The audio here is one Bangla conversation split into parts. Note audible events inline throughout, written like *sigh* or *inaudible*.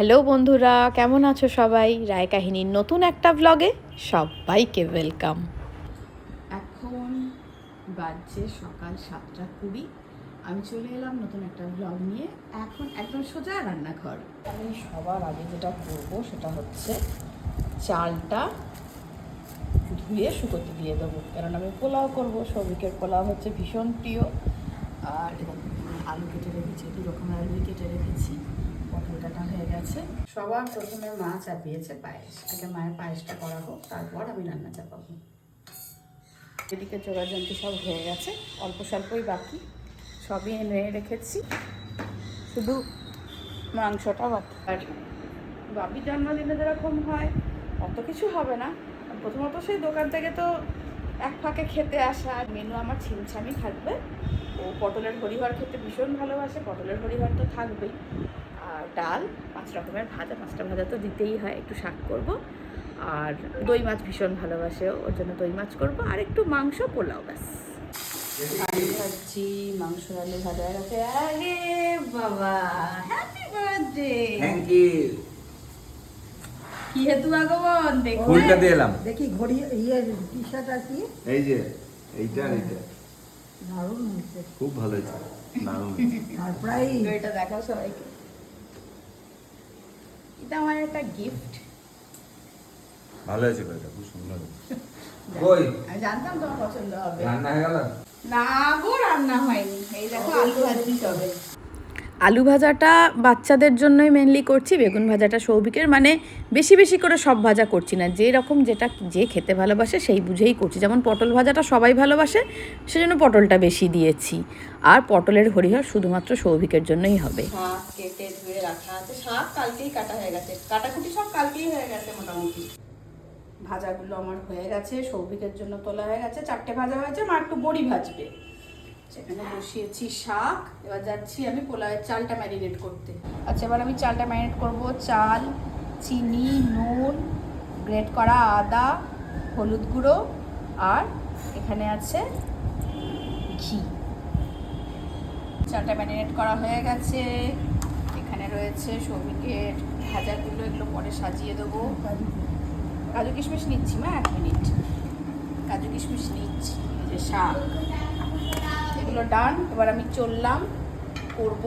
হ্যালো বন্ধুরা, কেমন আছো সবাই? রায় কাহিনীর নতুন একটা ব্লগে সবাইকে ওয়েলকাম এখন বাজছে সকাল সাতটা কুড়ি। আমি চলে এলাম নতুন একটা ব্লগ নিয়ে। এখন একদম সোজা রান্নাঘর। আমি সবার আগে যেটা করব সেটা হচ্ছে চালটা ধুয়ে শুকোতে দিয়ে দেবো। কারণ আমি পোলাও করব, সৌভিকের পোলাও হচ্ছে ভীষণ প্রিয়। আর আলু কেটে রেখেছি, দু রকমের আলু কেটে রেখেছি। কাটা হয়ে গেছে। সবার প্রথমে মা চাপিয়েছে পায়েস। আগে মায়ের পায়েসটা করা হোক, তারপর আমি রান্না চাপাবো। এদিকে জোগাড়যন্ত্র সব হয়ে গেছে। অল্প স্বল্পই বাকি, সবই এনে রেখেছি। শুধু মাংসটা বাকি। আর বাবি জন্মদিনে যেরকম হয়, অত কিছু হবে না। প্রথমত সেই দোকান থেকে তো এক ফাঁকে খেতে আসা। আর মেনু আমার ছিমছামি থাকবে। ও পটলের হরিহর খেতে ভীষণ ভালোবাসে, পটলের হরিহর তো থাকবেই। ডাল পাঁচ রকমের ভাজা। পাঁচটা ভাজা তো দিতেই হয় একটু শাক করব। আর দই মাছ ভীষণ ভালোবাসে ওর জন্য দই মাছ করব। আর একটু মাংস পোলাও ব্যাস। আলু ভাজছি মাংস আলু ভাজা আরে বাবা হ্যাপি বার্থডে থ্যাংক ইউ কি হেতু আগমন? দেখো ফুলটা এলাম। দেখি ঘড়ি ইয়ে টি শার্ট আর কি? এই যে এইটা এইটা। দারুণ হয়েছে। খুব ভালো হয়েছে। দারুণ আর প্রায় এটা দেখাও সবাইকে। এটা আমার একটা গিফট ভালো হয়েছে এটা খুব সুন্দর। *laughs* কই? আমি জানতাম তোমার পছন্দ হবে। রান্না হয়ে গেল? না গো রান্না হয়নি। এই দেখো আলু ভাজি সবে আলু ভাজাটা বাচ্চাদের জন্যই মেনলি করছি, বেগুন ভাজাটা সৌভিকের মানে বেশি বেশি করে সব ভাজা করছি না। যে রকম যেটা যে খেতে ভালোবাসে সেই বুঝেই করছি। যেমন পটল ভাজাটা সবাই ভালোবাসে, সেজন্য পটলটা বেশি দিয়েছি। আর পটলের হরিহর শুধুমাত্র সৌভিকের জন্যই হবে। কেটে ধুয়ে রাখা আছে। কালকেই কাটা হয়ে গেছে। কাটাকুটি সব কালকেই হয়ে গেছে মোটামুটি। ভাজাগুলো আমার হয়ে গেছে, সৌভিকের জন্য তোলা হয়ে গেছে। চারটে ভাজা হয়েছে, মা একটু বড়ি ভাজবে। সেখানে বসিয়েছি শাক, এবার যাচ্ছি আমি পোলাওয়ের চালটা ম্যারিনেট করতে। আচ্ছা এবার আমি চালটা ম্যারিনেট করব। চাল, চিনি, নুন গ্রেট করা আদা, হলুদ গুঁড়ো, আর এখানে আছে ঘি। চালটা ম্যারিনেট করা হয়ে গেছে। এখানে রয়েছে সৌভিকের ভাজাগুলো, এগুলো পরে সাজিয়ে দেবো। কাজু কিশমিশ নিচ্ছি, মা, এক মিনিট। কাজু কিশমিশ নিচ্ছি যে শাক। এগুলো ডান এবার আমি চললাম করব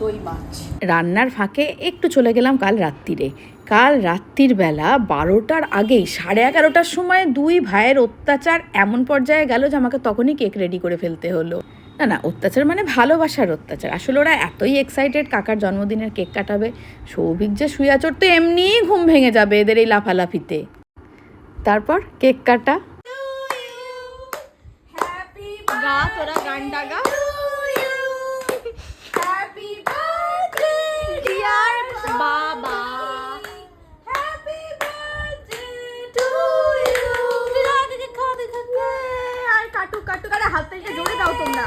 দই মাছ। রান্নার ফাঁকে একটু চলে গেলাম কাল রাত্রিরে কাল রাত্রির বেলা বারোটার আগেই, সাড়ে এগারোটার সময় দুই ভাইয়ের অত্যাচার এমন পর্যায়ে গেল যে আমাকে তখনই কেক রেডি করে ফেলতে হলো। না না, অত্যাচার মানে ভালোবাসার অত্যাচার। আসলে ওরা এতই এক্সাইটেড কাকার জন্মদিনের কেক কাটাবে। সৌভিক যে শুয়াচর তো এমনিই ঘুম ভেঙে যাবে এদের এই লাফালাফিতে। তারপর কেক কাটা গা তোরা গানটা গা হ্যাপি বার্থডে ডিয়ার বাবা হ্যাপি বার্থডে টু ইউ আর কাটু কাটু কাটু হাতটা একটু জোরে দাও তোমরা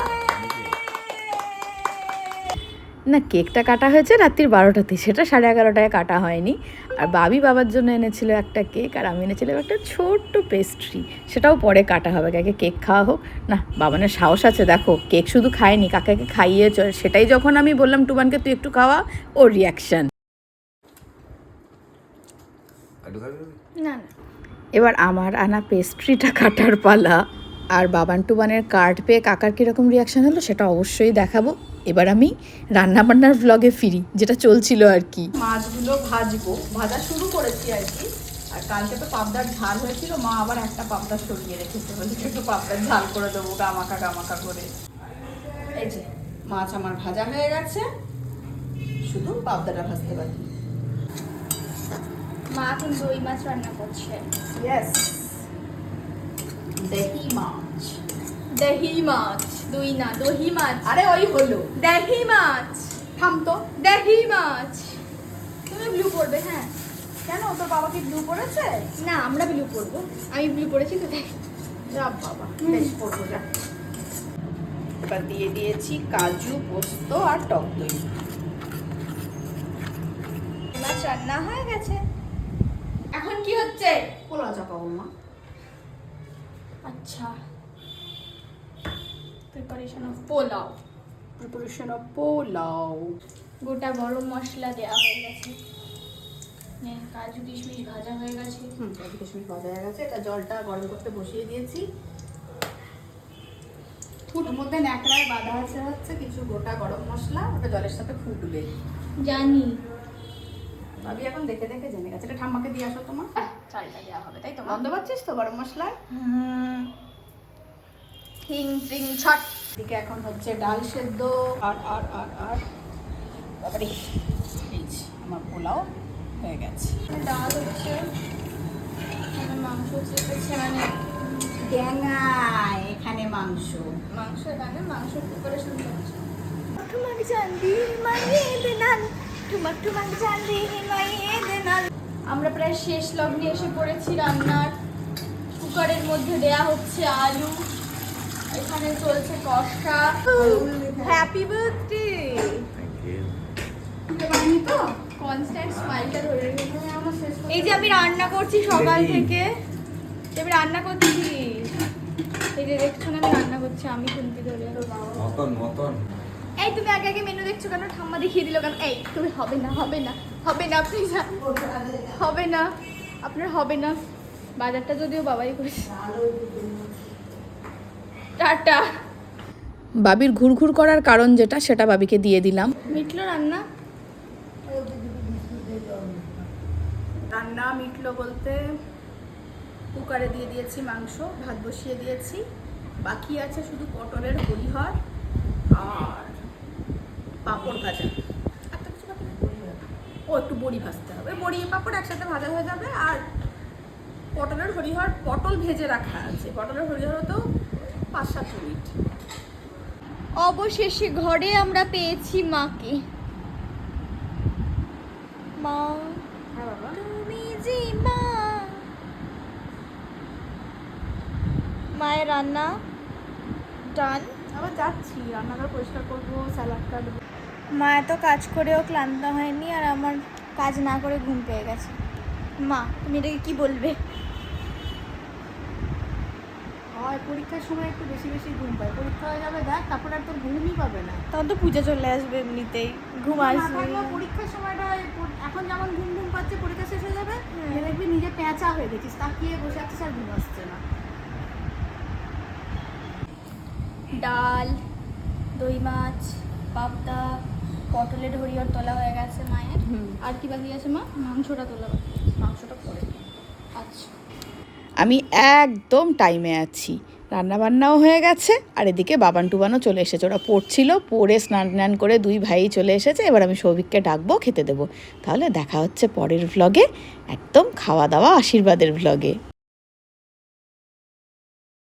না কেকটা কাটা হয়েছে রাত্রির বারোটাতে সেটা সাড়ে এগারোটায় কাটা হয়নি। আর বাবি বাবার জন্য এনেছিল একটা কেক আর আমি এনেছিলাম একটা ছোট্ট পেস্ট্রি সেটাও পরে কাটা হবে কাকে কেক খাওয়া হোক। না বাবানের সাহস আছে দেখো কেক শুধু খায়নি কাকাকে খাইয়ে চল সেটাই যখন আমি বললাম টুবানকে তুই একটু খাওয়া। ওর রিয়াকশন? না না। এবার আমার আনা পেস্ট্রিটা কাটার পালা। আর বাবান টুবানের কার্ড পেয়ে কাকার কীরকম রিয়াকশান হলো সেটা অবশ্যই দেখাবো। এবার আমি রান্না বান্নার ব্লগে ফিরি যেটা চলছিল আর কি। মাছগুলো ভাজবো। ভাজা শুরু করেছি আর কি। আর কালকে তো পাবদার ঝাল হয়েছিল মা আবার একটা পাবদা সরিয়ে রেখেছে। বলছে একটু পাবদার ঝাল করে দেবো গামাকা গামাকা করে। এই যে মাছ আমার ভাজা হয়ে গেছে। শুধু পাবদাটা ভাজতে পারি মা এখন দই মাছ রান্না করছে। ইয়েস দহি মাছ। দহি মাছ দই না দহি মাছ। আরে ওই হলো। দহি মাছ। থাম তো। দহি মাছ। তুমি ব্লু পড়বে হ্যাঁ। কেন? তোর বাবা কি ব্লু পড়েছে না আমরা ব্লু পড়ব আমি ব্লু পড়েছি তো তাই। যা বাবা বেশ পড়ব যা। এবার দিয়ে দিয়েছি কাজু পোস্ত আর টক দই। দই মাছ রান্না হয়ে গেছে। এখন কি হচ্ছে? পোলা চাপাবো মা। আচ্ছা। Preparation of pulao. Preparation of pulao. গোটা গরম মশলা দেওয়া হয়ে গেছে। নে, কাজু কিশমিশ ভাজা হয়ে গেছে। হুম কাজু কিশমিশ ভাজা হয়ে গেছে। এটা জলটা গরম করতে বসিয়ে দিয়েছি। ফুটের মধ্যে ন্যাকড়ায় বাঁধা আছে হচ্ছে কিছু গোটা গরম মশলা। ওটা জলের সাথে ফুটবে। জানি। ভাবি এখন দেখে দেখে জেনে গেছে। এটা ঠাম্মাকে দিয়ে আসো তোমার। চালটা দেওয়া হবে তাই তো? গন্ধ পাচ্ছিস তো? গরম মশলার হিং টিং ছট এদিকে এখন হচ্ছে ডাল সেদ্ধ। আর আর আর আর। বাবারে এই আমার পোলাও হয়ে গেছে। ডাল হচ্ছে এখানে মাংস চেপেছে মানে ড্যাঙা এখানে মাংস। মাংস এখানে মাংস প্রিপারেশন চলছে ঠুমাক চান্দি মাইয়ে দেনাল ঠুমাক চান্দি মাইয়ে দেনাল আমরা প্রায় শেষ লগ্নে এসে পড়েছি রান্নার কুকারের মধ্যে দেয়া হচ্ছে আলু। এখানে চলছে কষা। হ্যাপি বার্থডে এই যে আমি রান্না করছি সকাল থেকে। আমি রান্না করছি। এই যে দেখছ না আমি রান্না করছি আমি খুন্তি ধরে। মতন মতন। এই তুমি আগে আগে মেনু দেখছ কেন? ঠাম্মা দেখিয়ে দিল কেন? এই তুমি হবে না হবে না হবে না প্লিজ হবে না। আপনার হবে না। বাজারটা যদিও বাবাই করেছে। টাটা। বাবির ঘুরঘুর করার কারণ যেটা সেটা বাবিকে দিয়ে দিলাম। মিটলো রান্না? রান্না মিটলো বলতে কুকারে দিয়ে দিয়েছি মাংস ভাত বসিয়ে দিয়েছি। বাকি আছে শুধু পটলের হরিহর আর পাঁপড় ভাজা। আর তো কিছু ও একটু বড়ি ভাজতে হবে। বড়ি পাঁপড় একসাথে ভাজা হয়ে যাবে আর পটলের হরিহর পটল ভেজে রাখা আছে। পটলের হরিহরও তো পাঁচ সাত মিনিট। অবশেষে ঘরে আমরা পেয়েছি মাকে। মা হ্যাঁ বাবা। তুমি যে মা। মায়ের রান্না ডান আবার যাচ্ছি রান্নাঘর পরিষ্কার করব স্যালাড কাটবো। মা এত কাজ করেও ক্লান্ত হয়নি আর আমার কাজ না করে ঘুম পেয়ে গেছে। মা তুমি এটাকে কি বলবে? হয় পরীক্ষার সময় একটু বেশি বেশি ঘুম পায়। পরীক্ষা হয়ে যাবে দেখ তারপর আর তোর ঘুমই পাবে না। তখন তো পুজো চলে আসবে এমনিতেই ঘুম আসবে। পরীক্ষার সময়টা এখন যেমন ঘুম ঘুম পাচ্ছে পরীক্ষা শেষ হয়ে যাবে দেখবি নিজে পেঁচা হয়ে গেছিস তাকিয়ে বসে আছিস আর ঘুম আসছে না। ডাল দই মাছ পাবদা পটলের হরিহর তোলা হয়ে গেছে মায়ের। আর কি বাকি আছে মা? মাংসটা তোলা বাকি মাংসটা পরে। আচ্ছা। আমি একদম টাইমে আছি। রান্না বান্নাও হয়ে গেছে আর এদিকে বাবান টুবানও চলে এসেছে। ওরা পড়ছিল পড়ে স্নান টান করে দুই ভাই চলে এসেছে। এবার আমি সৌভিককে ডাকবো খেতে দেবো। তাহলে দেখা হচ্ছে পরের ভ্লগে একদম খাওয়া দাওয়া আশীর্বাদের ভ্লগে